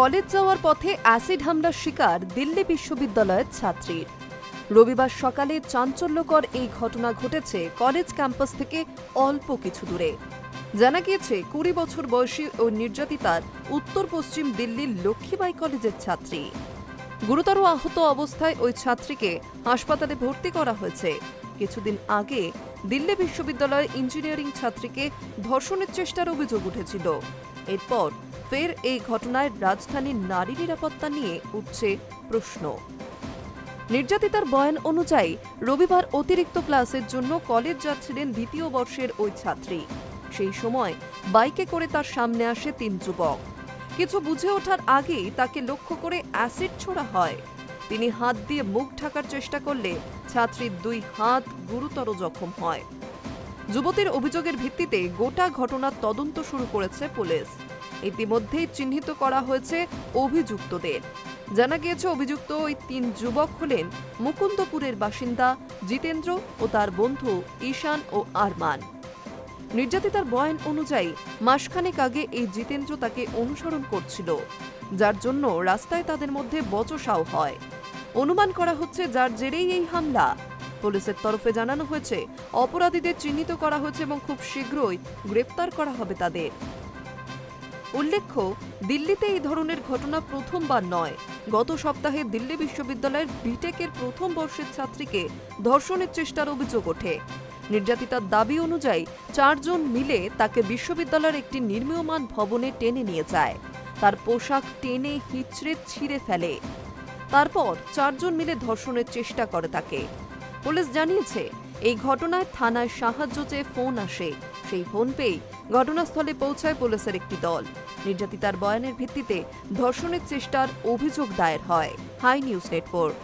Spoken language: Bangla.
কলেজ যাওয়ার পথে অ্যাসিড হামলার শিকার দিল্লি বিশ্ববিদ্যালয়ের ছাত্রীর রবিবার সকালে চাঞ্চল্যকর এই ঘটনা ঘটেছে কলেজ ক্যাম্পাস থেকে অল্প কিছু দূরে। জানা গিয়েছে, কুড়ি বছর বয়সী ও নির্যাতিতার উত্তর পশ্চিম দিল্লির লক্ষ্মীবাই কলেজের ছাত্রী। গুরুতর আহত অবস্থায় ওই ছাত্রীকে হাসপাতালে ভর্তি করা হয়েছে। কিছুদিন আগে দিল্লি বিশ্ববিদ্যালয়ের ইঞ্জিনিয়ারিং ছাত্রীকে ধর্ষণের চেষ্টার অভিযোগ উঠেছিল। এরপর ফের এই ঘটনায় রাজধানীর নারী নিরাপত্তা নিয়ে উঠছে প্রশ্ন। নির্যাতিতার বয়ান অনুযায়ী রবিবার অতিরিক্ত ক্লাসের জন্য কলেজ যাচ্ছিলেন দ্বিতীয় বর্ষের ওই ছাত্রী। সেই সময় বাইকে করে তার সামনে আসে তিন যুবক। কিছু বুঝে ওঠার আগেই তাকে লক্ষ্য করে অ্যাসিড ছোড়া হয়। তিনি হাত দিয়ে মুখ ঢাকার চেষ্টা করলে ছাত্রীর দুই হাত গুরুতর জখম হয়। যুবতীর অভিযোগের ভিত্তিতে গোটা ঘটনার তদন্ত শুরু করেছে পুলিশ। ইতিমধ্যেই চিহ্নিত করা হয়েছে অভিযুক্তদের। জানা গিয়েছে, অভিযুক্ত ওই তিন যুবক হলেন মুকুন্দপুরের বাসিন্দা জিতেন্দ্র ও তার বন্ধু ঈশান ও আরমান। নির্যাতিতার বয়ান অনুযায়ী, মাসখানেক আগে এই জিতেন্দ্র তাকে অনুসরণ করছিল, যার জন্য রাস্তায় তাদের মধ্যে বচসাও হয়। অনুমান করা হচ্ছে যার জেরেই এই হামলা। পুলিশের তরফে জানানো হয়েছে, অপরাধীদের চিহ্নিত করা হয়েছে এবং খুব শীঘ্রই গ্রেপ্তার করা হবে তাদের। উল্লেখ্য, দিল্লিতে এই ধরনের ঘটনা প্রথমবার নয়। গত সপ্তাহে দিল্লি বিশ্ববিদ্যালয়ের বিটেকের প্রথম বর্ষের ছাত্রীকে ধর্ষণের চেষ্টার অভিযোগ ওঠে। নির্যাতিতার দাবি অনুযায়ী চারজন মিলে তাকে বিশ্ববিদ্যালয়ের একটি নির্মীয়মান ভবনে টেনে নিয়ে যায়। তার পোশাক টেনে, হিচড়ে ছিঁড়ে ফেলে। তারপর চারজন মিলে ধর্ষণের চেষ্টা করে তাকে। পুলিশ জানিয়েছে, এই ঘটনায় থানায় সাহায্য চেয়ে ফোন আসে। সেই ফোন পেয়ে ঘটনাস্থলে পৌঁছায় পুলিশের একটি দল। নির্যাতিতার বয়ানের ভিত্তিতে ধর্ষণের চেষ্টার অভিযোগ দায়ের হয়। High news network.